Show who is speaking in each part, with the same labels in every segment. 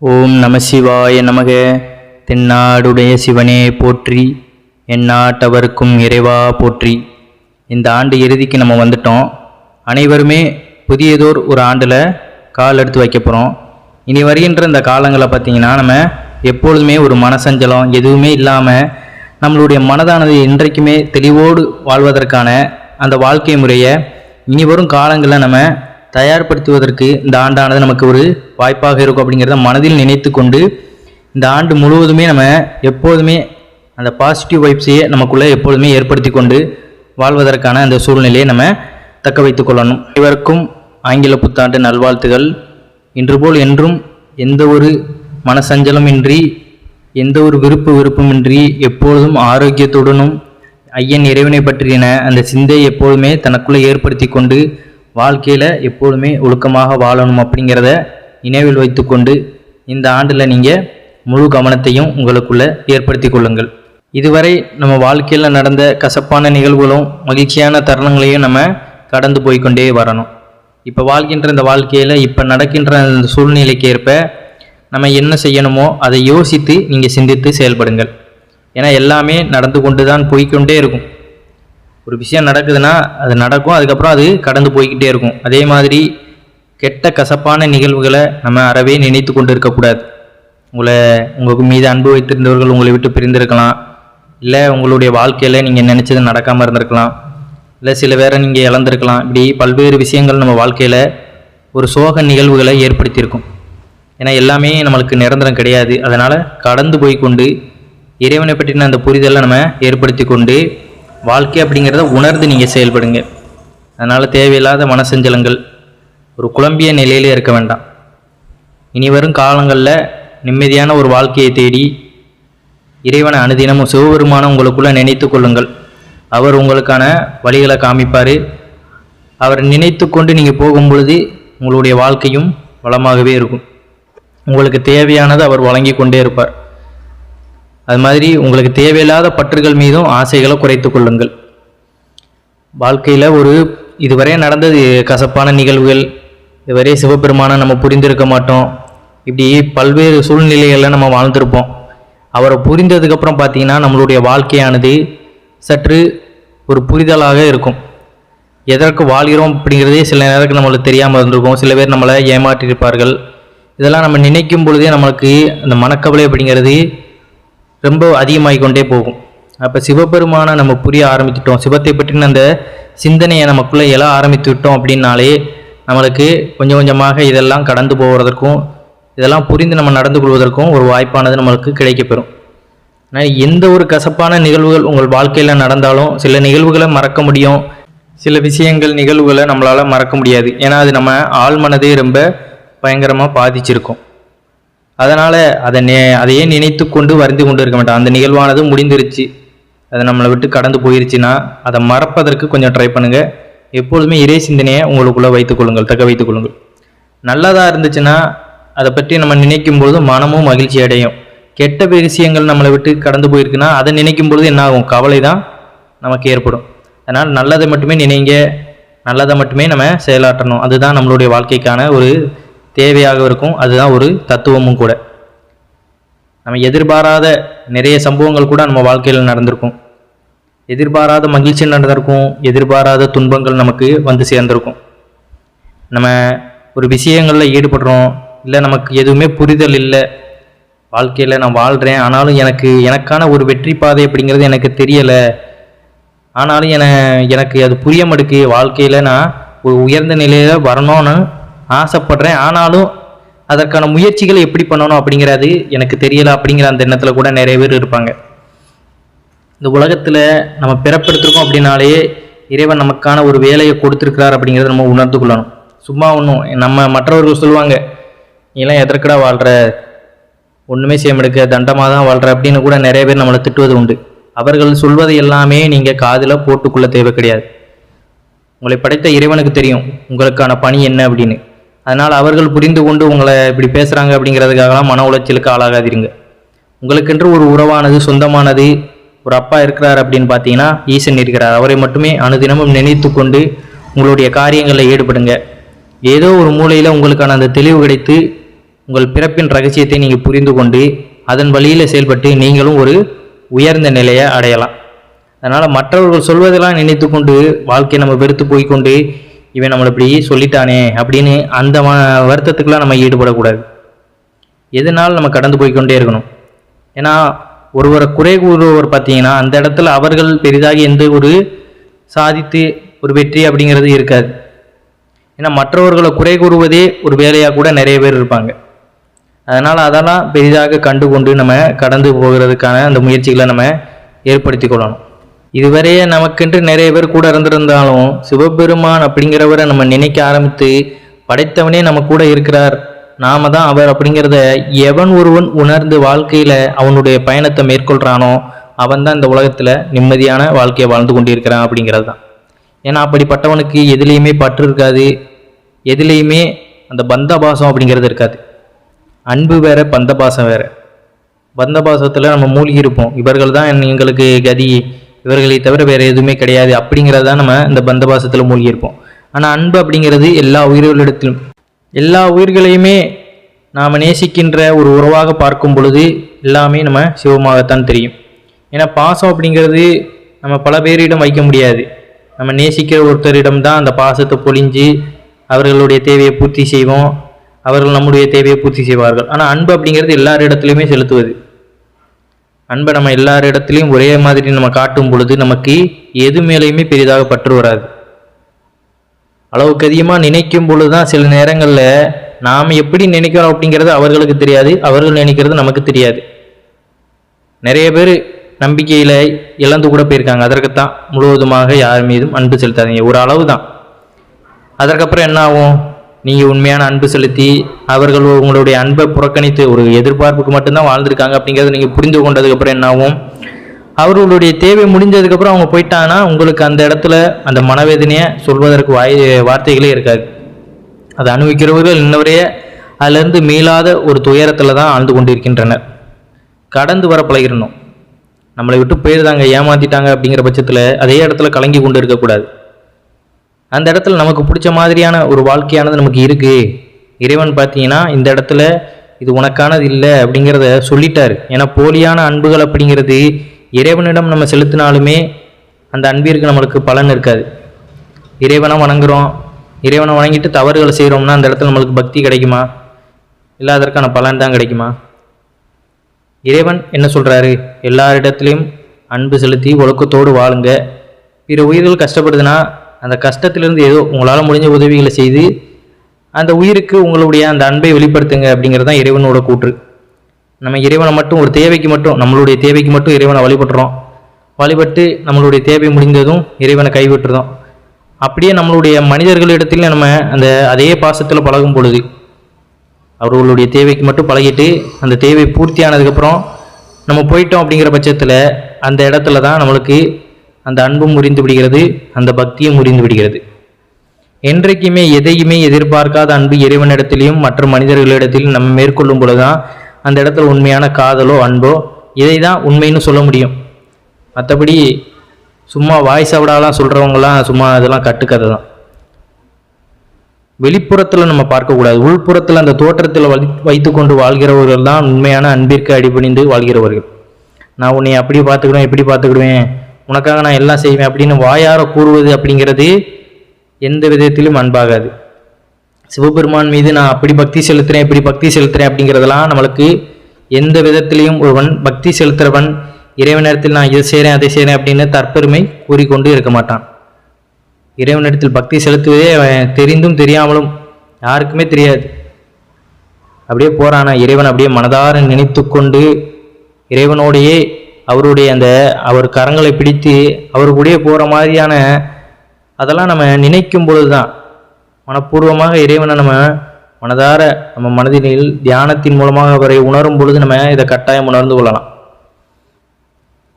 Speaker 1: ஓம் நம சிவாய நமக. தென்னாடுடைய சிவனே போற்றி எந்நாட்டவருக்கும் இறைவா போற்றி. இந்த ஆண்டு இறுதிக்கு நம்ம வந்துட்டோம். அனைவருமே புதியதோர் ஒரு ஆண்டில் கால் எடுத்து வைக்க போகிறோம் இனி வருகின்ற இந்த காலங்களை பார்த்திங்கன்னா நம்ம எப்பொழுதுமே ஒரு மனசஞ்சலம் எதுவுமே இல்லாமல் நம்மளுடைய மனதானது என்றைக்குமே தெளிவோடு வாழ்வதற்கான அந்த வாழ்க்கை முறையை இனி வரும் காலங்களில் நம்ம தயார்படுத்துவதற்கு இந்த ஆண்டானது நமக்கு ஒரு வாய்ப்பாக இருக்கும் அப்படிங்கிறத மனதில் நினைத்து கொண்டு இந்த ஆண்டு முழுவதுமே நம்ம எப்போதுமே அந்த பாசிட்டிவ் வைப்ஸையே நமக்குள்ளே எப்பொழுதுமே ஏற்படுத்தி கொண்டு வாழ்வதற்கான அந்த சூழ்நிலையை நம்ம தக்க வைத்து கொள்ளணும். இவருக்கும் ஆங்கில புத்தாண்டு நல்வாழ்த்துகள். இன்று போல் என்றும் எந்த ஒரு மனசஞ்சலமின்றி எந்த ஒரு விருப்பு விருப்பமின்றி எப்பொழுதும் ஆரோக்கியத்துடனும் ஐயன் இறைவனை பற்றின அந்த சிந்தையை எப்போதுமே தனக்குள்ளே ஏற்படுத்தி கொண்டு வாழ்க்கையில் எப்பொழுதுமே ஒழுக்கமாக வாழணும் அப்படிங்கிறத நினைவில் வைத்துக்கொண்டு இந்த ஆண்டில் நீங்கள் முழு கவனத்தையும் உங்களுக்குள்ளே ஏற்படுத்தி கொள்ளுங்கள். இதுவரை நம்ம வாழ்க்கையில் நடந்த கசப்பான நிகழ்வுகளும் மகிழ்ச்சியான தருணங்களையும் நம்ம கடந்து போய்க்கொண்டே வரணும். இப்போ வாழ்கின்ற இந்த வாழ்க்கையில் இப்போ நடக்கின்ற அந்த சூழ்நிலைக்கு ஏற்ப நம்ம என்ன செய்யணுமோ அதை யோசித்து நீங்கள் சிந்தித்து செயல்படுங்கள். ஏன்னா எல்லாமே நடந்து கொண்டு தான் போய்க்கொண்டே இருக்கும். ஒரு விஷயம் நடக்குதுன்னா அது நடக்கும் அதுக்கப்புறம் அது கடந்து போய்கிட்டே இருக்கும். அதே மாதிரி கெட்ட கசப்பான நிகழ்வுகளை நம்ம அறவே நினைத்து கொண்டு இருக்கக்கூடாது உங்களை உங்களுக்கு மீது அன்பு வைத்திருந்தவர்கள் உங்களை விட்டு பிரிந்திருக்கலாம். இல்லை உங்களுடைய வாழ்க்கையில் நீங்கள் நினச்சது நடக்காமல் இருந்திருக்கலாம். இல்லை சில பேரை நீங்கள் இழந்திருக்கலாம். இப்படி பல்வேறு விஷயங்கள் நம்ம வாழ்க்கையில் ஒரு சோக நிகழ்வுகளை ஏற்படுத்தியிருக்கும். ஏன்னா எல்லாமே நம்மளுக்கு நிரந்தரம் கிடையாது. அதனால் கடந்து போய் கொண்டு இறைவனை பற்றின அந்த புரிதலை நம்ம ஏற்படுத்தி கொண்டு வாழ்க்கை அப்படிங்கிறத உணர்ந்து நீங்கள் செயல்படுங்க. அதனால் தேவையில்லாத மனசஞ்சலங்கள். ஒரு குழம்பிய நிலையிலே இருக்க வேண்டாம். இனி வரும் காலங்களில் நிம்மதியான ஒரு வாழ்க்கையை தேடி இறைவனை அனுதினமும் சிவபெருமான உங்களுக்குள்ளே நினைத்து கொள்ளுங்கள். அவர் உங்களுக்கான வழிகளை காமிப்பார். அவர் நினைத்து கொண்டு நீங்கள் போகும் பொழுது உங்களுடைய வாழ்க்கையும் வளமாகவே இருக்கும். உங்களுக்கு தேவையானது அவர் வழங்கி கொண்டே இருப்பார். அது மாதிரி உங்களுக்கு தேவையில்லாத பற்றுகள் மீதும் ஆசைகளை குறைத்து கொள்ளுங்கள். வாழ்க்கையில் ஒரு இதுவரை நடந்தது கசப்பான நிகழ்வுகள் இதுவரை சிவபெருமானை நம்ம புரிந்திருக்க மாட்டோம். இப்படி பல்வேறு சூழ்நிலைகளில் நம்ம வாழ்ந்திருப்போம். அவரை புரிந்ததுக்கப்புறம் பார்த்தீங்கன்னா நம்மளுடைய வாழ்க்கையானது சற்று ஒரு புரிதலாக இருக்கும். எதற்கு வாழ்கிறோம் அப்படிங்கிறதே சில நேரத்துக்கு நம்மளுக்கு தெரியாமல் இருந்திருக்கும். சில பேர் நம்மளை ஏமாற்றியிருப்பார்கள். இதெல்லாம் நம்ம நினைக்கும் பொழுதே நம்மளுக்கு அந்த மனக்கவலை அப்படிங்கிறது ரொம்ப அதிகமாகி கொண்டே போகும். அப்போ சிவபெருமானை நம்ம புரிய ஆரம்பித்துட்டோம். சிவத்தை பற்றின அந்த சிந்தனையை நமக்குள்ளே எழ ஆரம்பித்து விட்டோம் அப்படின்னாலே நம்மளுக்கு கொஞ்சம் கொஞ்சமாக இதெல்லாம் கடந்து போவதற்கும் இதெல்லாம் புரிந்து நம்ம நடந்து கொள்வதற்கும் ஒரு வாய்ப்பானது நம்மளுக்கு கிடைக்கப்பெறும். ஆனால் எந்த ஒரு கசப்பான நிகழ்வுகள் உங்கள் வாழ்க்கையில் நடந்தாலும் சில நிகழ்வுகளை மறக்க முடியும். சில விஷயங்கள் நிகழ்வுகளை நம்மளால் மறக்க முடியாது. ஏன்னா அது நம்ம ஆழ்மனதே ரொம்ப பயங்கரமாக பாதிச்சிருக்கும். அதனால் அதை நே அதையே நினைத்து கொண்டு வருந்தி கொண்டு இருக்க மாட்டோம் அந்த நிகழ்வானது முடிந்துருச்சு. அது நம்மளை விட்டு கடந்து போயிருச்சுன்னா அதை மறப்பதற்கு கொஞ்சம் ட்ரை பண்ணுங்கள் எப்பொழுதுமே இறை சிந்தனையை உங்களுக்குள்ளே வைத்துக் கொள்ளுங்கள் தக்க வைத்துக் கொள்ளுங்கள். நல்லதாக இருந்துச்சுன்னா அதை பற்றி நம்ம நினைக்கும் பொழுது மனமும் மகிழ்ச்சி அடையும். கெட்ட விஷயங்கள் நம்மளை விட்டு கடந்து போயிருக்குன்னா அதை நினைக்கும் பொழுது என்ன ஆகும் கவலை தான் நமக்கு ஏற்படும். அதனால் நல்லதை மட்டுமே நினைங்க. நல்லதை மட்டுமே நம்ம செயலாற்றணும். அதுதான் நம்மளுடைய வாழ்க்கைக்கான ஒரு தேவையாக இருக்கும் அதுதான் ஒரு தத்துவமும் கூட. நம்ம எதிர்பாராத நிறைய சம்பவங்கள் கூட நம்ம வாழ்க்கையில் நடந்திருக்கும். எதிர்பாராத மகிழ்ச்சி நடந்திருக்கும் எதிர்பாராத துன்பங்கள் நமக்கு வந்து சேர்ந்திருக்கும். நம்ம ஒரு விஷயங்களில் ஈடுபடுறோம் இல்லை நமக்கு எதுவுமே புரிதல் இல்லை வாழ்க்கையில் நான் வாழ்கிறேன் ஆனாலும் எனக்கு எனக்கான ஒரு வெற்றி பாதை அப்படிங்கிறது எனக்கு தெரியலை. ஆனாலும் என எனக்கு அது புரிய மாட்டுக்கு வாழ்க்கையில் நான் ஒரு உயர்ந்த நிலையில் வரணும்னு ஆசைப்படுறேன். ஆனாலும் அதற்கான முயற்சிகளை எப்படி பண்ணணும் அப்படிங்கிறது எனக்கு தெரியல அப்படிங்கிற அந்த எண்ணத்தில் கூட நிறைய பேர் இருப்பாங்க. இந்த உலகத்தில் நம்ம பிறப்பெடுத்திருக்கோம் அப்படின்னாலே இறைவன் நமக்கான ஒரு வேலையை கொடுத்துருக்கிறார் அப்படிங்கிறத நம்ம உணர்ந்து கொள்ளணும். சும்மா ஒன்றும் நம்ம மற்றவர்கள் சொல்லுவாங்க நீலாம் எதற்கடா வாழ்கிற ஒன்றுமே செய்ய முடிக்க தண்டமாக தான் வாழ்கிற அப்படின்னு கூட நிறைய பேர் நம்மளை திட்டுவது உண்டு. அவர்கள் சொல்வது எல்லாமே நீங்கள் காதில் போட்டுக்கொள்ள தேவை கிடையாது. உங்களை படைத்த இறைவனுக்கு தெரியும் உங்களுக்கான பணி என்ன அப்படின்னு. அதனால் அவர்கள் புரிந்து கொண்டு உங்களை இப்படி பேசுகிறாங்க அப்படிங்கிறதுக்காகலாம் மன உளைச்சலுக்கு ஆளாகாதீருங்க. உங்களுக்கென்று ஒரு உறவானது சொந்தமானது ஒரு அப்பா இருக்கிறார் அப்படின்னு பார்த்தீங்கன்னா ஈசன் இருக்கிறார். அவரை மட்டுமே அனுதினமும் நினைத்து கொண்டு உங்களுடைய காரியங்களில் ஈடுபடுங்க. ஏதோ ஒரு மூலையில் உங்களுக்கான அந்த தெளிவு கிடைத்து உங்கள் பிறப்பின் ரகசியத்தை நீங்கள் புரிந்து கொண்டு அதன் வழியில் செயல்பட்டு நீங்களும் ஒரு உயர்ந்த நிலையை அடையலாம். அதனால் மற்றவர்கள் சொல்வதெல்லாம் நினைத்து கொண்டு வாழ்க்கையை நம்ம வெறுத்து போய்க்கொண்டு இவன் நம்மளை இப்படி சொல்லிட்டானே அப்படின்னு அந்த ம- வருத்தத்துக்குலாம் நம்ம ஈடுபடக்கூடாது. எதனால் நம்ம கடந்து போய்க்கொண்டே இருக்கணும்? ஏன்னா ஒருவரை குறை கூறுவர் பார்த்தீங்கன்னா அந்த இடத்துல அவர்கள் பெரிதாக எந்த ஒரு சாதித்து ஒரு வெற்றி அப்படிங்கிறது இருக்காது. ஏன்னா மற்றவர்களை குறை கூறுவதே ஒரு வேலையாக கூட நிறைய பேர் இருப்பாங்க. அதனால் அதெல்லாம் பெரிதாக கண்டு கொண்டு நம்ம கடந்து போகிறதுக்கான அந்த முயற்சிகளை நம்ம ஏற்படுத்தி கொள்ளணும். இதுவரையே நமக்கென்று நிறைய பேர் கூட இருந்திருந்தாலும் சிவபெருமான் அப்படிங்கிறவரை நம்ம நினைக்க ஆரம்பித்து படைத்தவனே நம்ம கூட இருக்கிறார். நாம தான் அவர் அப்படிங்கிறத எவன் ஒருவன் உணர்ந்து வாழ்க்கையில அவனுடைய பயணத்தை மேற்கொள்றானோ அவன் தான் இந்த உலகத்துல நிம்மதியான வாழ்க்கையை வாழ்ந்து கொண்டிருக்கிறான் அப்படிங்கிறது தான். ஏன்னா அப்படிப்பட்டவனுக்கு எதுலேயுமே பற்று இருக்காது. எதுலேயுமே அந்த பந்தபாசம் அப்படிங்கிறது இருக்காது. அன்பு வேற பந்தபாசம் வேற. பந்தபாசத்தில் நம்ம மூழ்கி இருப்போம் இவர்கள் தான் எங்களுக்கு கதி. இவர்களை தவிர வேறு எதுவுமே கிடையாது. அப்படிங்கிறது தான் நம்ம இந்த பந்தபாசத்தில் மூழ்கியிருப்போம். ஆனால் அன்பு அப்படிங்கிறது எல்லா உயிர்களிடத்திலும் எல்லா உயிர்களையுமே நாம் நேசிக்கின்ற ஒரு உறவாக பார்க்கும் பொழுது எல்லாமே நம்ம சிவமாகத்தான் தெரியும். ஏன்னா பாசம் அப்படிங்கிறது நம்ம பல பேரிடம் வைக்க முடியாது. நம்ம நேசிக்கிற ஒருத்தரிடம் தான் அந்த பாசத்தை பொழிஞ்சு அவர்களுடைய தேவையை பூர்த்தி செய்வோம். அவர்கள் நம்முடைய தேவையை பூர்த்தி செய்வார்கள். ஆனால் அன்பு அப்படிங்கிறது எல்லாரிடத்துலையுமே செலுத்துவது. அன்பை நம்ம எல்லார் இடத்துலையும் ஒரே மாதிரி நம்ம காட்டும் பொழுது நமக்கு எது மேலேயுமே பெரிதாக பற்று வராது. அளவுக்கு அதிகமாக நினைக்கும் பொழுது தான் சில நேரங்களில் நாம் எப்படி நினைக்கிறோம் அப்படிங்கிறது அவர்களுக்கு தெரியாது அவர்கள் நினைக்கிறது நமக்கு தெரியாது. நிறைய பேர் நம்பிக்கையில் இழந்து கூட போயிருக்காங்க. அதற்குத்தான் முழுவதுமாக யார் மீதும் அன்பு செலுத்தாதீங்க. ஒரு அளவு தான் அதற்கப்புறம் என்ன ஆகும்? நீங்கள் உண்மையான அன்பு செலுத்தி அவர்கள் உங்களுடைய அன்பை புறக்கணித்து ஒரு எதிர்பார்ப்புக்கு மட்டும்தான் வாழ்ந்திருக்காங்க அப்படிங்கிறத நீங்கள் புரிந்து கொண்டதுக்கப்புறம் என்னாகும்? அவர்களுடைய தேவை முடிஞ்சதுக்கப்புறம் அவங்க போயிட்டாங்கன்னா உங்களுக்கு அந்த இடத்துல அந்த மனவேதனையை சொல்வதற்கு வாய் வார்த்தைகளே இருக்காது. அதை அனுபவிக்கிறவர்கள் இன்னவரையே அதிலிருந்து மீளாத ஒரு துயரத்தில் தான் ஆழ்ந்து கொண்டிருக்கின்றனர். கடந்து வர பழகிடணும். நம்மளை விட்டு போயிருந்தாங்க ஏமாத்திட்டாங்க அப்படிங்கிற பட்சத்தில் அதே இடத்துல கலங்கி கொண்டு இருக்கக்கூடாது. அந்த இடத்துல நமக்கு பிடிச்ச மாதிரியான ஒரு வாழ்க்கையானது நமக்கு இருக்குது இறைவன் பார்த்தீங்கன்னா இந்த இடத்துல இது உனக்கானது இல்லை அப்படிங்கிறத சொல்லிட்டாரு. ஏன்னா போலியான அன்புகள் அப்படிங்கிறது இறைவனிடம் நம்ம செலுத்தினாலுமே அந்த அன்பிற்கு நம்மளுக்கு பலன் இருக்காது. இறைவனை வணங்குறோம். இறைவனை வணங்கிட்டு தவறுகளை செய்கிறோம்னா அந்த இடத்துல நம்மளுக்கு பக்தி கிடைக்குமா? இல்லை அதற்கான பலன் தான் கிடைக்குமா? இறைவன் என்ன சொல்கிறாரு எல்லாரிடத்துலையும் அன்பு செலுத்தி ஒழுக்கத்தோடு வாழுங்க. பிற உயிர்கள் கஷ்டப்படுதுன்னா அந்த கஷ்டத்திலிருந்து ஏதோ உங்களால் முடிஞ்ச உதவிகளை செய்து அந்த உயிருக்கு உங்களுடைய அந்த அன்பை வெளிப்படுத்துங்க அப்படிங்கிறது தான் இறைவனோட கூற்று. நம்ம இறைவனை மட்டும் ஒரு தேவைக்கு மட்டும் நம்மளுடைய தேவைக்கு மட்டும் இறைவனை வழிபடுறோம். வழிபட்டு நம்மளுடைய தேவை முடிந்ததும் இறைவனை கைவிட்டுறோம். அப்படியே நம்மளுடைய மனிதர்களிடத்தில் நம்ம அந்த அதே பாசத்தில் பழகும் பொழுது அவர்களுடைய தேவைக்கு மட்டும் பழகிட்டு அந்த தேவை பூர்த்தி ஆனதுக்கப்புறம் நம்ம போயிட்டோம் அப்படிங்கிற பட்சத்தில் அந்த இடத்துல தான் நம்மளுக்கு அந்த அன்பும் முறிந்து விடுகிறது அந்த பக்தியும் முறிந்து விடுகிறது. என்றைக்குமே எதையுமே எதிர்பார்க்காத அன்பு இறைவனிடத்திலையும் மற்ற மனிதர்களிடத்திலும் நம்ம மேற்கொள்ளும் பொழுதுதான் அந்த இடத்துல உண்மையான காதலோ அன்போ இதை தான் உண்மைன்னு சொல்ல முடியும். மற்றபடி சும்மா வாய் சவடாலாம் சொல்கிறவங்களாம் சும்மா அதெல்லாம் கட்டுக்கதை தான் வெளிப்புறத்தில் நம்ம பார்க்கக்கூடாது. உள்புறத்தில் அந்த தோற்றத்தில் வலி வைத்து கொண்டு வாழ்கிறவர்கள் தான் உண்மையான அன்பிற்கு அடிபணிந்து வாழ்கிறவர்கள். நான் உன்னை அப்படி பார்த்துக்கிடுவேன் இப்படி பார்த்துக்கிடுவேன் உனக்காக நான் எல்லாம் செய்வேன் அப்படின்னு வாயார கூறுவது அப்படிங்கிறது எந்த விதத்திலும் அன்பாகாது. சிவபெருமான் மீது நான் அப்படி பக்தி செலுத்துறேன் இப்படி பக்தி செலுத்துறேன் அப்படிங்கிறதெல்லாம் நம்மளுக்கு எந்த விதத்திலையும் ஒருவன் பக்தி செலுத்துறவன் இறைவனிடத்தில் நான் இதை செய்கிறேன் அதை செய்கிறேன் அப்படின்னு தற்பெருமை கூறிக்கொண்டு இருக்க மாட்டான். இறைவனிடத்தில் பக்தி செலுத்துவதே அவன் தெரிந்தும் தெரியாமலும் யாருக்குமே தெரியாது. அப்படியே போகிறான் இறைவன் அப்படியே மனதார நினைத்து கொண்டு இறைவனோடையே அவருடைய அந்த அவர் கரங்களை பிடித்து அவர் கூடயே போகிற மாதிரியான அதெல்லாம் நம்ம நினைக்கும் பொழுது தான் மனப்பூர்வமாக இறைவனை நம்ம மனதார நம்ம மனதினில் தியானத்தின் மூலமாக அவரை உணரும் பொழுது நம்ம இதை கட்டாயம் உணர்ந்து கொள்ளலாம்.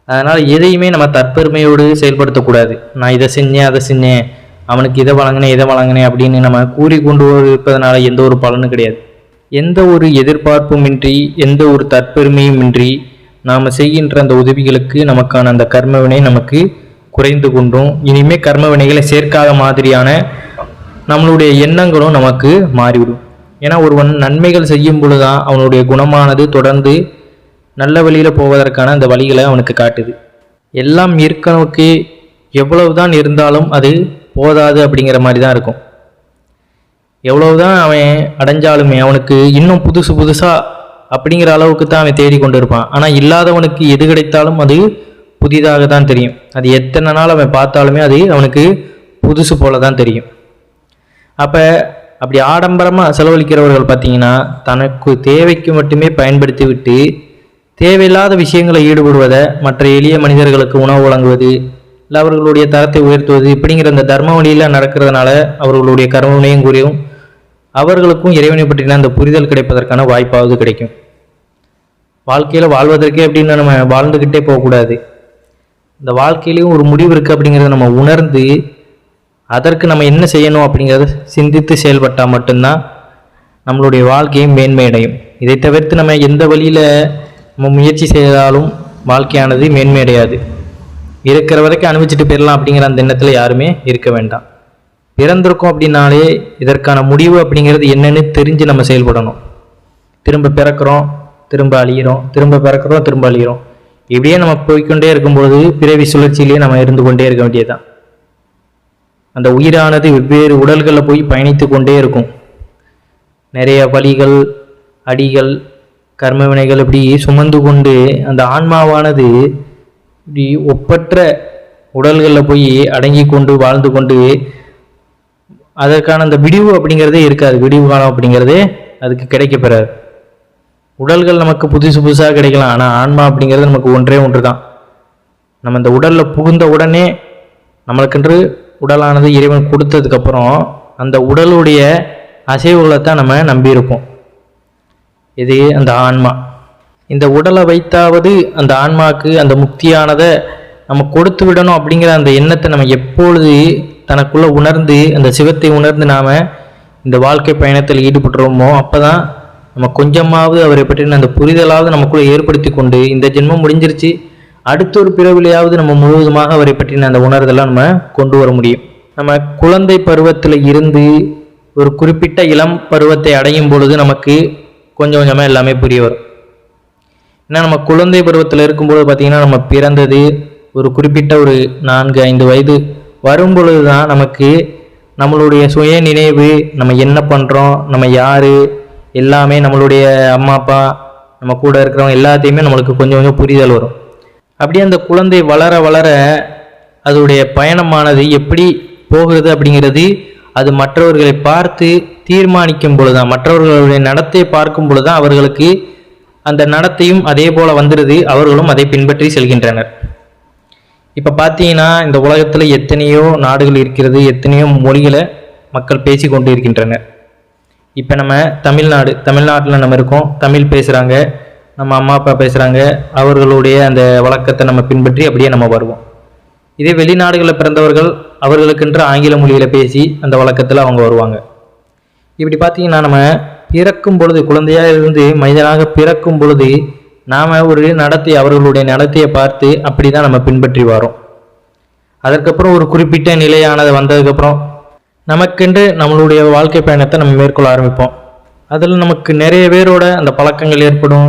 Speaker 1: அதனால் எதையுமே நம்ம தற்பெருமையோடு செயல்படுத்தக்கூடாது. நான் இதை செஞ்சேன் அதை செஞ்சேன் அவனுக்கு இதை வழங்கினேன் இதை வழங்கினேன் அப்படின்னு நம்ம கூறி கொண்டு இருப்பதனால எந்த ஒரு பலனும் கிடையாது. எந்த ஒரு எதிர்பார்ப்புமின்றி எந்த ஒரு தற்பெருமையுமின்றி நாம் செய்கின்ற அந்த உதவிகளுக்கு நமக்கான அந்த கர்மவினை நமக்கு குறைந்து கொண்டும். இனிமே கர்ம வினைகளை சேர்க்காத மாதிரியான நம்மளுடைய எண்ணங்களும் நமக்கு மாறிவிடும். ஏன்னா ஒருவன் நன்மைகள் செய்யும் பொழுதுதான் அவனுடைய குணமானது தொடர்ந்து நல்ல வழியில் போவதற்கான அந்த வழிகளை அவனுக்கு காட்டுது. எல்லாம் இருக்கணுக்கு எவ்வளவுதான் இருந்தாலும் அது போதாது அப்படிங்கிற மாதிரி தான் இருக்கும். எவ்வளவுதான் அவன் அடைஞ்சாலுமே அவனுக்கு இன்னும் புதுசு புதுசாக அப்படிங்கிற அளவுக்கு தான் அவன் தேடி கொண்டு இருப்பான் ஆனால் இல்லாதவனுக்கு எது கிடைத்தாலும் அது புதிதாக தான் தெரியும். அது எத்தனை நாள் அவன் பார்த்தாலுமே அது அவனுக்கு புதுசு போல தான் தெரியும். அப்போ அப்படி ஆடம்பரமாக செலவழிக்கிறவர்கள் பார்த்தீங்கன்னா தனக்கு தேவைக்கு மட்டுமே பயன்படுத்தி விட்டு தேவையில்லாத விஷயங்களை ஈடுபடுவதை மற்ற எளிய மனிதர்களுக்கு உணவு வழங்குவது இல்லை அவர்களுடைய தரத்தை உயர்த்துவது இப்படிங்கிற அந்த தர்ம வழியில் நடக்கிறதுனால அவர்களுடைய கர்மவினையும் கூறியும் அவர்களுக்கும் இறைவனை பற்றின அந்த புரிதல் கிடைப்பதற்கான வாய்ப்பாவது கிடைக்கும். வாழ்க்கையில் வாழ்வதற்கே அப்படின்னு நம்ம வாழ்ந்துக்கிட்டே போகக்கூடாது. இந்த வாழ்க்கையிலையும் ஒரு முடிவு இருக்குது அப்படிங்கிறத நம்ம உணர்ந்து அதற்கு நம்ம என்ன செய்யணும் அப்படிங்கிறத சிந்தித்து செயல்பட்டால் மட்டும்தான் நம்மளுடைய வாழ்க்கையும் மேன்மையடையும். இதை தவிர்த்து நம்ம எந்த வழியில் நம்ம முயற்சி செய்தாலும் வாழ்க்கையானது மேன்மையடையாது. இருக்கிற வரைக்கும் அனுபவிச்சுட்டு போயிடலாம் அப்படிங்கிற அந்த எண்ணத்தில் யாருமே இருக்க வேண்டாம். பிறந்திருக்கோம் அப்படின்னாலே இதற்கான முடிவு அப்படிங்கிறது என்னன்னு தெரிஞ்சு நம்ம செயல்படணும். திரும்ப பிறக்கிறோம் திரும்ப அழியிறோம். திரும்ப பிறக்கிறோம் திரும்ப அழியிறோம். இப்படியே நம்ம போய்க்கொண்டே இருக்கும்போது பிறவி சுழற்சியிலேயே நம்ம இருந்து கொண்டே இருக்க வேண்டியதுதான். அந்த உயிரானது வெவ்வேறு உடல்களில் போய் பயணித்து கொண்டே இருக்கும். நிறைய வழிகள் அடிகள் கர்மவினைகள் இப்படி சுமந்து கொண்டு அந்த ஆன்மாவானது இப்படி ஒப்பற்ற உடல்களில் போய் அடங்கி கொண்டு வாழ்ந்து கொண்டு அதற்கான அந்த விடிவு அப்படிங்கிறதே இருக்காது. விடிவு காலம் அப்படிங்கிறதே அதுக்கு கிடைக்கப்பெறாது உடல்கள் நமக்கு புதுசு புதுசாக கிடைக்கலாம். ஆனால் ஆன்மா அப்படிங்கிறது நமக்கு ஒன்றே ஒன்று தான் நம்ம இந்த உடலில் புகுந்த உடனே நம்மளுக்கென்று உடலானது இறைவன் கொடுத்ததுக்கப்புறம் அந்த உடலுடைய அசைவுகளை தான் நம்ம நம்பியிருப்போம். இது அந்த ஆன்மா. இந்த உடலை வைத்தாவது அந்த ஆன்மாவுக்கு அந்த முக்தியானதை நம்ம கொடுத்து விடணும் அப்படிங்கிற அந்த எண்ணத்தை நம்ம எப்பொழுது தனக்குள்ளே உணர்ந்து அந்த சிவத்தை உணர்ந்து நாம் இந்த வாழ்க்கை பயணத்தில் ஈடுபட்டுறோமோ அப்போ தான் நம்ம கொஞ்சமாவது அவரை பற்றின அந்த புரிதலாவது நமக்குள்ளே ஏற்படுத்தி கொண்டு இந்த ஜென்மம் முடிஞ்சிருச்சு அடுத்த ஒரு பிறவிலையாவது நம்ம முழுவதுமாக அவரை பற்றின அந்த உணர்தெல்லாம் நம்ம கொண்டு வர முடியும். நம்ம குழந்தை பருவத்தில் இருந்து ஒரு குறிப்பிட்ட இளம் பருவத்தை அடையும் பொழுது நமக்கு கொஞ்சம் கொஞ்சமாக எல்லாமே புரிய வரும். ஏன்னா நம்ம குழந்தை பருவத்தில் இருக்கும்பொழுது பார்த்திங்கன்னா நம்ம பிறந்தது ஒரு குறிப்பிட்ட ஒரு நான்கு ஐந்து வயது வரும் பொழுது தான் நமக்கு நம்மளுடைய சுய நினைவு நம்ம என்ன பண்ணுறோம் நம்ம யார் எல்லாமே நம்மளுடைய அம்மா அப்பா நம்ம கூட இருக்கிறவங்க எல்லாத்தையுமே நம்மளுக்கு கொஞ்சம் கொஞ்சம் புரிதல் வரும். அப்படியே அந்த குழந்தை வளர வளர அதோடைய பயணமானது எப்படி போகிறது அப்படிங்கிறது அது மற்றவர்களை பார்த்து தீர்மானிக்கும் பொழுதுதான் மற்றவர்களுடைய நடத்தை பார்க்கும் பொழுதுதான் அவர்களுக்கு அந்த நடத்தையும் அதே போல் வந்துடுது அவர்களும் அதை பின்பற்றி செல்கின்றனர். இப்போ பார்த்தீங்கன்னா இந்த உலகத்தில் எத்தனையோ நாடுகள் இருக்கிறது எத்தனையோ மொழிகளை மக்கள் பேசி கொண்டு இருக்கின்றனர் இப்போ நம்ம தமிழ்நாடு தமிழ்நாட்டில் நம்ம இருக்கோம். தமிழ் பேசுகிறாங்க நம்ம அம்மா அப்பா பேசுகிறாங்க அவர்களுடைய அந்த வழக்கத்தை நம்ம பின்பற்றி அப்படியே நம்ம வருவோம். இதே வெளிநாடுகளில் பிறந்தவர்கள் அவர்களுக்கென்று ஆங்கில மொழியில் பேசி அந்த வழக்கத்தில் அவங்க வருவாங்க. இப்படி பார்த்தீங்கன்னா நம்ம பிறக்கும் பொழுது குழந்தையாக இருந்து மனிதனாக பிறக்கும் பொழுது நாம் ஒரு நடத்தை அவர்களுடைய நடத்தையை பார்த்து அப்படி தான் நம்ம பின்பற்றி வரோம். அதற்கப்புறம் ஒரு குறிப்பிட்ட நிலையானது வந்ததுக்கப்புறம் நமக்கென்று நம்மளுடைய வாழ்க்கை பயணத்தை நம்ம மேற்கொள்ள ஆரம்பிப்போம். அதில் நமக்கு நிறைய பேரோட அந்த பழக்கங்கள் ஏற்படும்.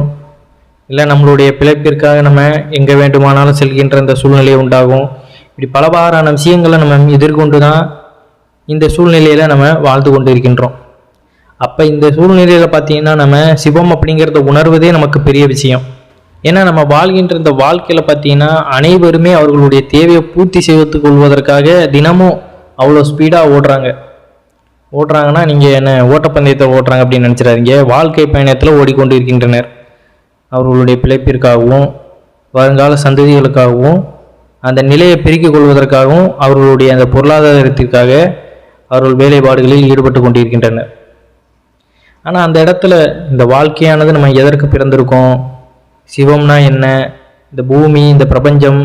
Speaker 1: இல்லை நம்மளுடைய பிழைப்பிற்காக நம்ம எங்கே வேண்டுமானாலும் செல்கின்ற அந்த சூழ்நிலை உண்டாகும். இப்படி பலவாறான விஷயங்களை நம்ம எதிர்கொண்டு தான் இந்த சூழ்நிலையில் நம்ம வாழ்ந்து கொண்டு இருக்கின்றோம் அப்போ இந்த சூழ்நிலையில் பார்த்தீங்கன்னா நம்ம சிவம் அப்படிங்கிறத உணர்வதே நமக்கு பெரிய விஷயம். ஏன்னா நம்ம வாழ்கின்ற இந்த வாழ்க்கையில் பார்த்தீங்கன்னா அனைவருமே அவர்களுடைய தேவையை பூர்த்தி செய்து கொள்வதற்காக தினமும் அவ்வளோ ஸ்பீடாக ஓடுறாங்க. ஓடுறாங்கன்னா நீங்கள் என்ன ஓட்டப்பந்தயத்தை ஓடுறாங்க அப்படின்னு நினச்சிடாதீங்க. வாழ்க்கை பயணத்தில் ஓடிக்கொண்டு இருக்கின்றனர் அவர்களுடைய பிழைப்பிற்காகவும் வருங்கால சந்ததிகளுக்காகவும் அந்த நிலையை பெருக்கிக் கொள்வதற்காகவும் அவர்களுடைய அந்த பொருளாதாரத்திற்காக அவர்கள் வேலைப்பாடுகளில் ஈடுபட்டு கொண்டிருக்கின்றனர். ஆனால் அந்த இடத்துல இந்த வாழ்க்கையானது நம்ம எதற்கு பிறந்திருக்கோம்? சிவம்னா என்ன? இந்த பூமி இந்த பிரபஞ்சம்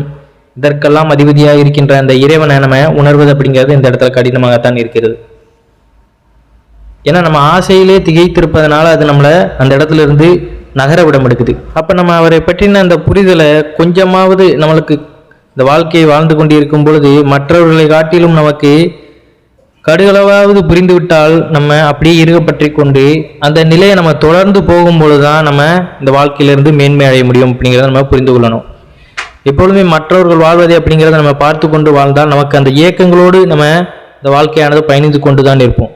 Speaker 1: இதற்கெல்லாம் அதிபதியாக இருக்கின்ற அந்த இறைவனை நம்ம உணர்வது அப்படிங்கிறது இந்த இடத்துல கடினமாகத்தான் இருக்கிறது. ஏன்னா நம்ம ஆசையிலே திகைத்திருப்பதனால அது நம்மளை அந்த இடத்துல இருந்து நகர விட எடுக்குது அப்போ நம்ம அவரை பற்றின அந்த புரிதலை கொஞ்சமாவது நம்மளுக்கு இந்த வாழ்க்கையை வாழ்ந்து கொண்டிருக்கும் பொழுது மற்றவர்களை காட்டிலும் நமக்கு கடுகளவாவது புரிந்துவிட்டால் நம்ம அப்படியே இருக பற்றி கொண்டு அந்த நிலையை நம்ம தொடர்ந்து போகும்பொழுது தான் நம்ம இந்த வாழ்க்கையிலிருந்து மேன்மை அடைய முடியும் அப்படிங்கிறத நம்ம புரிந்து கொள்ளணும். எப்பொழுதுமே மற்றவர்கள் வாழ்வதை அப்படிங்கிறத நம்ம பார்த்து கொண்டு வாழ்ந்தால் நமக்கு அந்த இயக்கங்களோடு நம்ம இந்த வாழ்க்கையானது பயணித்து கொண்டு தான் இருப்போம்.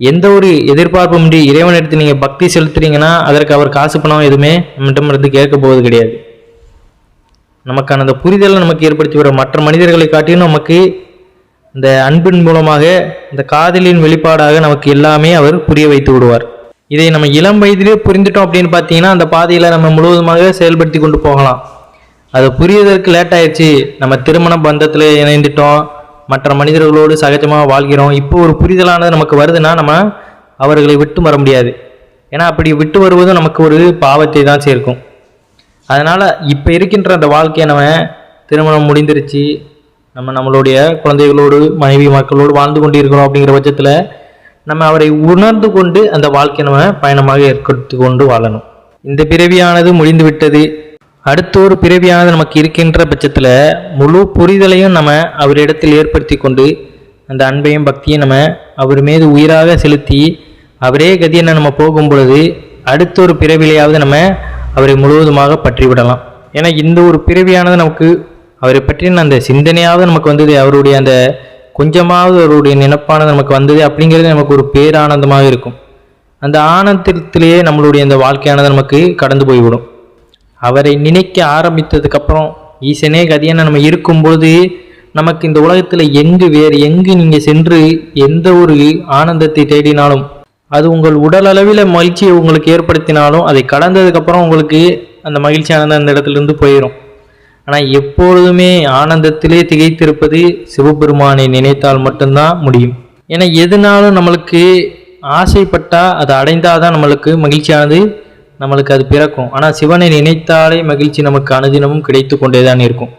Speaker 1: எந்த ஒரு எதிர்பார்ப்புமின்றி எடுத்து நீங்கள் பக்தி செலுத்துறீங்கன்னா அதற்கு அவர் காசு பணம் எதுவுமே நம்மிடமிருந்து கேட்க போவது கிடையாது. நமக்கான அந்த புரிதலை நமக்கு ஏற்படுத்தி வர மற்ற மனிதர்களை காட்டியும் நமக்கு இந்த அன்பின் மூலமாக இந்த காதலின் வெளிப்பாடாக நமக்கு எல்லாமே அவர் புரிய வைத்து விடுவார். இதை நம்ம இளம் வயதிலே புரிந்துட்டோம் அப்படின்னு பார்த்தீங்கன்னா அந்த பாதையில் நம்ம முழுவதுமாக செயல்படுத்தி கொண்டு போகலாம். அது புரிவதற்கு லேட் ஆயிடுச்சு. நம்ம திருமண பந்தத்தில் இணைந்துட்டோம். மற்ற மனிதர்களோடு சகஜமாக வாழ்கிறோம். இப்போ ஒரு புரிதலானது நமக்கு வருதுன்னா நம்ம அவர்களை விட்டு வர முடியாது. ஏன்னா அப்படி விட்டு வருவதும் நமக்கு ஒரு பாவத்தை தான் சேர்க்கும். அதனால் இப்போ இருக்கின்ற அந்த வாழ்க்கையை நம்ம திருமணம் முடிந்துருச்சு. நம்ம நம்மளுடைய குழந்தைகளோடு மனைவி மக்களோடு வாழ்ந்து கொண்டு இருக்கிறோம் அப்படிங்கிற பட்சத்தில் நம்ம அவரை உணர்ந்து கொண்டு அந்த வாழ்க்கையை நம்ம பயணமாக ஏற்படுத்தி கொண்டு வாழணும். இந்த பிறவியானது முடிந்து விட்டது அடுத்த ஒரு பிறவியானது நமக்கு இருக்கின்ற பட்சத்தில் முழு புரிதலையும் நம்ம அவரிடத்தில் ஏற்படுத்தி கொண்டு அந்த அன்பையும் பக்தியும் நம்ம அவர் மீது உயிராக செலுத்தி அவரே கதியை நம்ம போகும் பொழுது அடுத்த ஒரு பிறவிலையாவது நம்ம அவரை முழுவதுமாக பற்றிவிடலாம். ஏன்னா இந்த ஒரு பிறவியானது நமக்கு அவரை பற்றின அந்த சிந்தனையாவது நமக்கு வந்தது அவருடைய அந்த கொஞ்சமாவது அவருடைய நினப்பானது நமக்கு வந்தது அப்படிங்கிறது நமக்கு ஒரு பேரானந்தமாக இருக்கும். அந்த ஆனந்தத்திலேயே நம்மளுடைய அந்த வாழ்க்கையானது நமக்கு கடந்து போய்விடும். அவரை நினைக்க ஆரம்பித்ததுக்கு அப்புறம் ஈசனே கதியான நம்ம இருக்கும்பொழுது நமக்கு இந்த உலகத்தில் எங்கு வேறு எங்கு நீங்கள் சென்று எந்த ஒரு ஆனந்தத்தை தேடினாலும் அது உங்கள் உடல் அளவில் மகிழ்ச்சியை உங்களுக்கு ஏற்படுத்தினாலும் அதை கடந்ததுக்கப்புறம் உங்களுக்கு அந்த மகிழ்ச்சியானது அந்த இடத்துல இருந்து போயிடும் ஆனால் எப்பொழுதுமே ஆனந்தத்திலே திகைத்திருப்பது சிவபெருமானை நினைத்தால் மட்டும்தான் முடியும். ஏன்னா எதுனாலும் நம்மளுக்கு ஆசைப்பட்டால் அதை அடைந்தாதான் நம்மளுக்கு மகிழ்ச்சியானது. நம்மளுக்கு அது பிறக்கும். ஆனால் சிவனை நினைத்தாலே மகிழ்ச்சி நமக்கு அனுதினமும் கிடைத்து கொண்டே தான் இருக்கும்.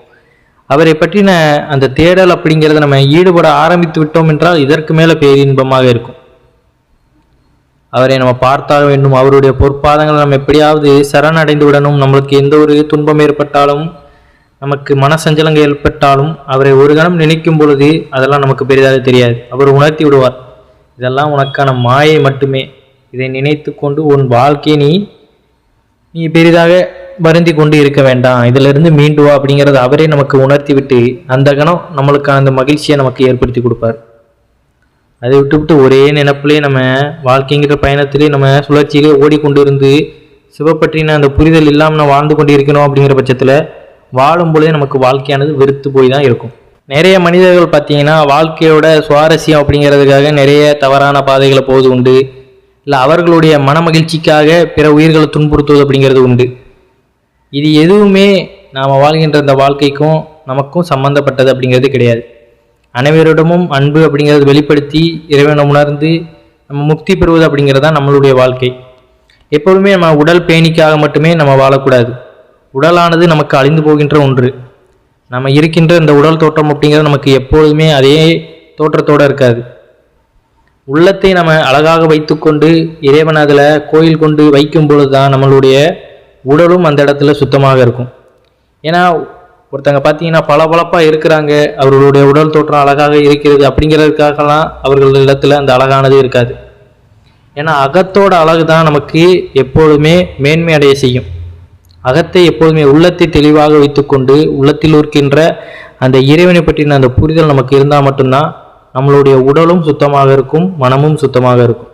Speaker 1: அவரை பற்றின அந்த தேடல் அப்படிங்கிறத நம்ம ஈடுபட ஆரம்பித்து விட்டோம் என்றால் இதற்கு மேலே பேரின்பமாக இருக்கும். அவரை நம்ம பார்த்தாக வேண்டும். அவருடைய பொற்பாதங்களை நம்ம எப்படியாவது சரணடைந்து விடணும் நம்மளுக்கு எந்த ஒரு துன்பம் ஏற்பட்டாலும் நமக்கு மனசஞ்சலங்கள் ஏற்பட்டாலும் அவரை ஒரு கணம் நினைக்கும் பொழுது அதெல்லாம் நமக்கு பெரிதாக தெரியாது. அவர் உணர்த்தி விடுவார் இதெல்லாம் உனக்கான மாயை மட்டுமே. இதை நினைத்து கொண்டு உன் வாழ்க்கையை நீ நீ பெரிதாக வருந்தி கொண்டு இருக்க வேண்டாம். இதிலிருந்து மீண்டு வா அப்படிங்கிறத அவரே நமக்கு உணர்த்தி விட்டு அந்த கணம் நம்மளுக்கான அந்த மகிழ்ச்சியை நமக்கு ஏற்படுத்தி கொடுப்பார். அதை விட்டு விட்டு ஒரே நினப்புலேயே நம்ம வாழ்க்கைங்கிற பயணத்திலே நம்ம சுழற்சியிலே ஓடிக்கொண்டு இருந்து சிவப்பற்றின அந்த புரிதல் இல்லாமல் நம்ம வாழ்ந்து கொண்டு இருக்கணும் அப்படிங்கிற பட்சத்தில் வாழும் பொழுதே நமக்கு வாழ்க்கையானது வெறுத்து போய் தான் இருக்கும். நிறைய மனிதர்கள் பார்த்தீங்கன்னா வாழ்க்கையோட சுவாரஸ்யம் அப்படிங்கிறதுக்காக நிறைய தவறான பாதைகளை போது உண்டு. இல்லை அவர்களுடைய மன மகிழ்ச்சிக்காக பிற உயிர்களை துன்புறுத்துவது அப்படிங்கிறது உண்டு. இது எதுவுமே நாம் வாழ்கின்ற இந்த வாழ்க்கைக்கும் நமக்கும் சம்பந்தப்பட்டது அப்படிங்கிறது கிடையாது. அனைவரிடமும் அன்பு அப்படிங்கிறது வெளிப்படுத்தி இறைவனை உணர்ந்து நம்ம முக்தி பெறுவது அப்படிங்கிறது தான் நம்மளுடைய வாழ்க்கை. எப்பொழுதுமே நம்ம உடல் பேணிக்காக மட்டுமே நம்ம வாழக்கூடாது. உடலானது நமக்கு அழிந்து போகின்ற ஒன்று. நம்ம இருக்கின்ற இந்த உடல் தோற்றம் அப்படிங்கிறது நமக்கு எப்பொழுதுமே அதே தோற்றத்தோடு இருக்காது. உள்ளத்தை நம்ம அழகாக வைத்துக்கொண்டு இறைவன் அதில் கோயில் கொண்டு வைக்கும் பொழுது தான் நம்மளுடைய உடலும் அந்த இடத்துல சுத்தமாக இருக்கும். ஏன்னா ஒருத்தங்க பார்த்தீங்கன்னா பளபளப்பாக இருக்கிறாங்க அவர்களுடைய உடல் தோற்றம் அழகாக இருக்கிறது அப்படிங்கிறதுக்காகலாம் அவர்கள் இடத்துல அந்த அழகானது இருக்காது. ஏன்னா அகத்தோட அழகு தான் நமக்கு எப்பொழுதுமே மேன்மை அடைய செய்யும். அகத்தை எப்போதுமே உள்ளத்தை தெளிவாக வைத்துக்கொண்டு உள்ளத்தில் இருக்கின்ற அந்த இறைவனை பற்றின அந்த புரிதல் நமக்கு இருந்தால் மட்டும்தான் நம்மளுடைய உடலும் சுத்தமாக இருக்கும் மனமும் சுத்தமாக இருக்கும்.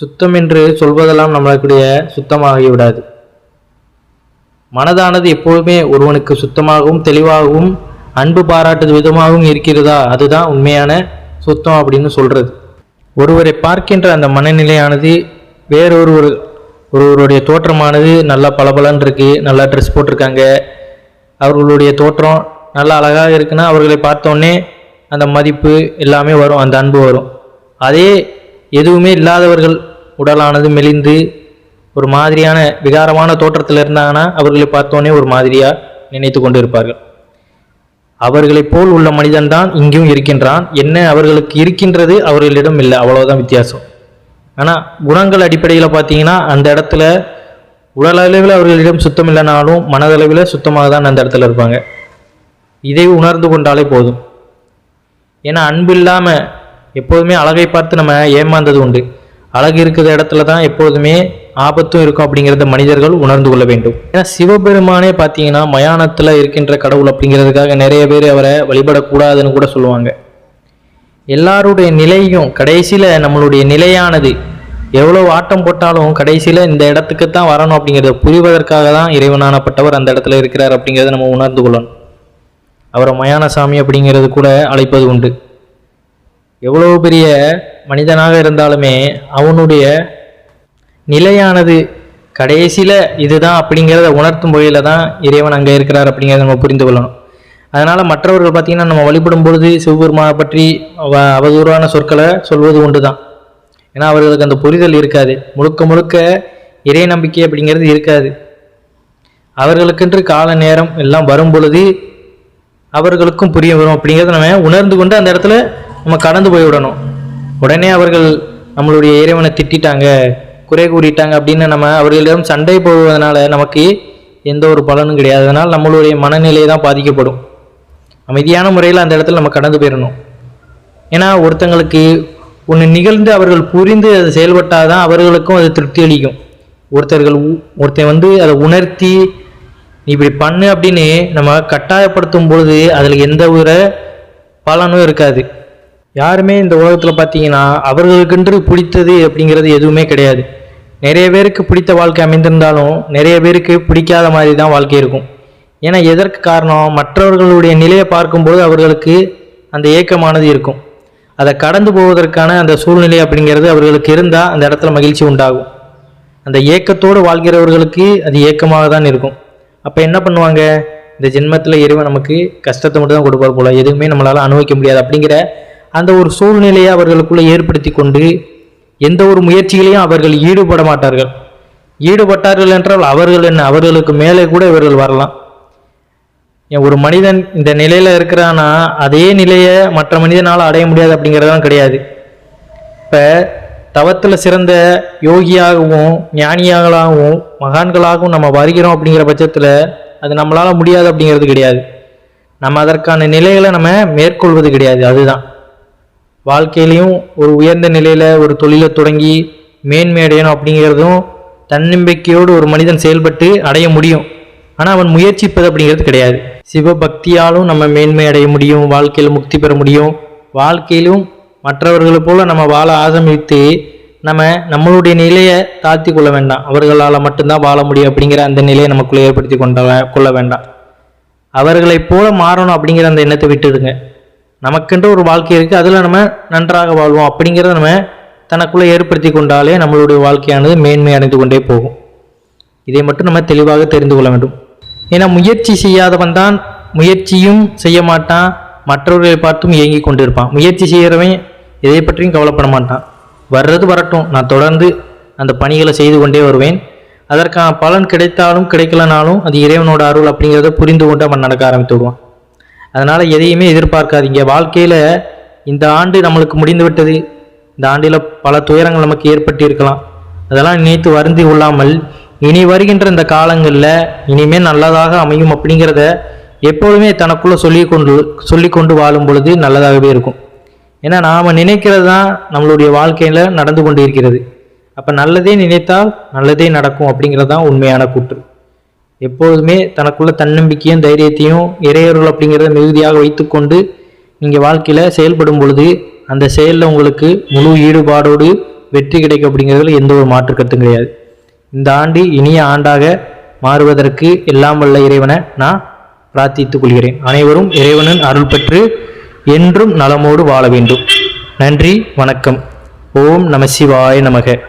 Speaker 1: சுத்தம் என்று சொல்வதெல்லாம் நம்மளுடைய சுத்தமாகி விடாது மனதானது எப்பொழுதுமே ஒருவனுக்கு சுத்தமாகவும் தெளிவாகவும் அன்பு பாராட்டுது விதமாகவும் இருக்கிறதா? அதுதான் உண்மையான சுத்தம் அப்படின்னு சொல்கிறது ஒருவரை பார்க்கின்ற அந்த மனநிலையானது வேறொருவர் ஒரு ஒருவருடைய தோற்றமானது நல்லா பளபளன்னு இருக்குது நல்லா ட்ரெஸ் போட்டிருக்காங்க. அவர்களுடைய தோற்றம் நல்லா அழகாக இருக்குன்னா அவர்களை பார்த்தோன்னே அந்த மதிப்பு எல்லாமே வரும் அந்த அன்பு வரும். அதே எதுவுமே இல்லாதவர்கள் உடலானது மெலிந்து ஒரு மாதிரியான விகாரமான தோற்றத்தில் இருந்தாங்கன்னா அவர்களை பார்த்தோன்னே ஒரு மாதிரியாக நினைத்து கொண்டு இருப்பார்கள் அவர்களைப் போல் உள்ள மனிதன்தான் இங்கேயும் இருக்கின்றான். என்ன அவர்களுக்கு இருக்கின்றது அவர்களிடம் இல்லை அவ்வளோதான் வித்தியாசம். ஆனால் குணங்கள் அடிப்படையில் பார்த்தீங்கன்னா அந்த இடத்துல உடலளவில் அவர்களிடம் சுத்தம் இல்லைனாலும் மனதளவில் சுத்தமாக தான் அந்த இடத்துல இருப்பாங்க. இதை உணர்ந்து கொண்டாலே போதும். ஏன்னா அன்பு இல்லாமல் எப்போதுமே அழகை பார்த்து நம்ம ஏமாந்தது உண்டு. அழகு இருக்கிற இடத்துல தான் எப்போதுமே ஆபத்தும் இருக்கும் அப்படிங்கிறத மனிதர்கள் உணர்ந்து கொள்ள வேண்டும். ஏன்னா சிவபெருமானே பார்த்தீங்கன்னா மயானத்தில் இருக்கின்ற கடவுள் அப்படிங்கிறதுக்காக நிறைய பேர் அவரை வழிபடக்கூடாதுன்னு கூட சொல்லுவாங்க. எல்லாருடைய நிலையும் கடைசியில் நம்மளுடைய நிலையானது எவ்வளோ ஆட்டம் போட்டாலும் கடைசியில் இந்த இடத்துக்கு தான் வரணும் அப்படிங்கிறத புரிவதற்காக தான் இறைவனானப்பட்டவர் அந்த இடத்துல இருக்கிறார் அப்படிங்கிறத நம்ம உணர்ந்து கொள்ளணும். அவரை மயான சாமி அப்படிங்கிறது கூட அழைப்பது உண்டு. எவ்வளோ பெரிய மனிதனாக இருந்தாலுமே அவனுடைய நிலையானது கடைசியில் இதுதான் அப்படிங்கிறத உணர்த்தும் வகையில் தான் இறைவன் அங்கே இருக்கிறார் அப்படிங்கிறத நம்ம புரிந்து கொள்ளணும். அதனால் மற்றவர்கள் பார்த்திங்கன்னா நம்ம வழிபடும் பொழுது சிவபெருமானை பற்றி அவ அவதூறான சொற்களை சொல்வது உண்டு தான் ஏன்னா அவர்களுக்கு அந்த புரிதல் இருக்காது. முழுக்க முழுக்க இறை நம்பிக்கை அப்படிங்கிறது இருக்காது. அவர்களுக்கென்று கால நேரம் எல்லாம் வரும் பொழுது அவர்களுக்கும் புரிய வரும் அப்படிங்கிறத நம்ம உணர்ந்து கொண்டு அந்த இடத்துல நம்ம கடந்து போய்விடணும் உடனே அவர்கள் நம்மளுடைய இறைவனை திட்டாங்க குறை கூறிட்டாங்க அப்படின்னு நம்ம அவர்களிடம் சண்டை போடுவதனால நமக்கு எந்த ஒரு பலனும் கிடையாது. அதனால் நம்மளுடைய மனநிலை தான் பாதிக்கப்படும். அமைதியான முறையில் அந்த இடத்துல நம்ம கடந்து போயிடணும். ஏன்னா ஒருத்தங்களுக்கு ஒன்று நிகழ்ந்து அவர்கள் புரிந்து அது செயல்பட்டால் தான் அவர்களுக்கும் அது திருப்தி அளிக்கும். ஒருத்தர்கள் உ- ஒருத்தன் வந்து அதை உணர்த்தி இப்படி பண்ணு அப்படின்னு நம்ம கட்டாயப்படுத்தும் பொழுது அதில் எந்த ஒரு பலனும் இருக்காது. யாருமே இந்த உலகத்தில் பார்த்தீங்கன்னா அவர்களுக்கென்று பிடித்தது அப்படிங்கிறது எதுவுமே கிடையாது. நிறைய பேருக்கு பிடித்த வாழ்க்கை அமைந்திருந்தாலும் நிறைய பேருக்கு பிடிக்காத மாதிரி தான் வாழ்க்கை இருக்கும். ஏன்னா எதற்கு காரணம்? மற்றவர்களுடைய நிலையை பார்க்கும்போது அவர்களுக்கு அந்த ஏக்கமானது இருக்கும். அதை கடந்து போவதற்கான அந்த சூழ்நிலை அப்படிங்கிறது அவர்களுக்கு இருந்தால் அந்த இடத்துல மகிழ்ச்சி உண்டாகும். அந்த ஏக்கத்தோடு வாழ்கிறவர்களுக்கு அது ஏக்கமாக தான் இருக்கும். அப்போ என்ன பண்ணுவாங்க? இந்த ஜென்மத்தில் இறைவன் நமக்கு கஷ்டத்தை மட்டும் தான் கொடுப்பார் போல எதுவுமே நம்மளால் அனுபவிக்க முடியாது அப்படிங்கிற அந்த ஒரு சூழ்நிலையை அவர்களுக்குள்ளே ஏற்படுத்தி கொண்டு எந்த ஒரு முயற்சிகளையும் அவர்கள் ஈடுபட மாட்டார்கள். ஈடுபட்டார்கள் என்றால் அவர்கள் என்ன? அவர்களுக்கு மேலே கூட இவர்கள் வரலாம். ஒரு மனிதன் இந்த நிலையில் இருக்கிறான்னா அதே நிலையை மற்ற மனிதனால் அடைய முடியாது அப்படிங்கிறதெல்லாம் கிடையாது. இப்போ தவத்தில் சிறந்த யோகியாகவும் ஞானியாகலாகவும் மகான்களாகவும் நம்ம வருகிறோம் அப்படிங்கிற பட்சத்தில் அது நம்மளால் முடியாது அப்படிங்கிறது கிடையாது. நம்ம அதற்கான நிலைகளை நம்ம மேற்கொள்வது கிடையாது அதுதான். வாழ்க்கையிலையும் ஒரு உயர்ந்த நிலையில் ஒரு தொழிலை தொடங்கி மேன்மை அடையணும் அப்படிங்கிறதும் தன்னம்பிக்கையோடு ஒரு மனிதன் செயல்பட்டு அடைய முடியும். ஆனால் அவன் முயற்சிப்பது அப்படிங்கிறது கிடையாது. சிவபக்தியாலும் நம்ம மேன்மை அடைய முடியும் வாழ்க்கையில் முக்தி பெற முடியும். வாழ்க்கையிலும் மற்றவர்களை போல நம்ம வாழ ஆசமித்து நம்ம நம்மளுடைய நிலையை தாழ்த்தி கொள்ள வேண்டாம். அவர்களால் மட்டும்தான் வாழ முடியும் அப்படிங்கிற அந்த நிலையை நமக்குள்ளே ஏற்படுத்தி கொண்ட கொள்ள வேண்டாம். அவர்களைப் போல மாறணும் அப்படிங்கிற அந்த எண்ணத்தை விட்டுடுங்க. நமக்கென்று ஒரு வாழ்க்கை இருக்குது அதில் நம்ம நன்றாக வாழ்வோம் அப்படிங்கிறத நம்ம தனக்குள்ளே ஏற்படுத்தி கொண்டாலே நம்மளுடைய வாழ்க்கையானது மேன்மை அடைந்து கொண்டே போகும். இதை மட்டும் நம்ம தெளிவாக தெரிந்து கொள்ள வேண்டும். ஏன்னா முயற்சி செய்யாதவன் தான் முயற்சியும் செய்ய மாட்டான் மற்றவர்களை பார்த்தும் இயங்கி கொண்டிருப்பான். முயற்சி செய்கிறவன் எதை பற்றியும் கவலைப்பட மாட்டான் வர்றது வரட்டும். நான் தொடர்ந்து அந்த பணிகளை செய்து கொண்டே வருவேன். அதற்கான பலன் கிடைத்தாலும் கிடைக்கலனாலும் அது இறைவனோட அருள் அப்படிங்கிறத புரிந்து கொண்டு அவன் நடக்க ஆரம்பித்து விடுவான். அதனால் எதையுமே எதிர்பார்க்காதீங்க வாழ்க்கையில் இந்த ஆண்டு நம்மளுக்கு முடிந்து விட்டது. இந்த ஆண்டில் பல துயரங்கள் நமக்கு ஏற்பட்டு இருக்கலாம். அதெல்லாம் நினைத்து வருந்தி கொள்ளாமல் இனி வருகின்ற இந்த காலங்களில் இனிமேல் நல்லதாக அமையும் அப்படிங்கிறத எப்பொழுதுமே தனக்குள்ளே சொல்லி கொண்டு சொல்லி கொண்டு வாழும் பொழுது நல்லதாகவே இருக்கும். ஏன்னா நாம் நினைக்கிறது தான் நம்மளுடைய வாழ்க்கையில் நடந்து கொண்டு இருக்கிறது அப்போ நல்லதே நினைத்தால் நல்லதே நடக்கும் அப்படிங்கிறது தான் உண்மையான கூற்று. எப்பொழுதுமே தனக்குள்ள தன்னம்பிக்கையும் தைரியத்தையும் இறையருள் அப்படிங்கிறத மிகுதியாக வைத்துக்கொண்டு நீங்கள் வாழ்க்கையில் செயல்படும் பொழுது அந்த செயலில் உங்களுக்கு முழு ஈடுபாடோடு வெற்றி கிடைக்கும் அப்படிங்கிறதுல எந்த ஒரு மாற்று கருத்தும் கிடையாது. இந்த ஆண்டு இனிய ஆண்டாக மாறுவதற்கு எல்லாம் வல்ல இறைவனை நான் பிரார்த்தித்துக் கொள்கிறேன். அனைவரும் இறைவனின் அருள் பெற்று என்றும் நலமோடு வாழ வேண்டும். நன்றி வணக்கம். ஓம் நம சிவாய நமக.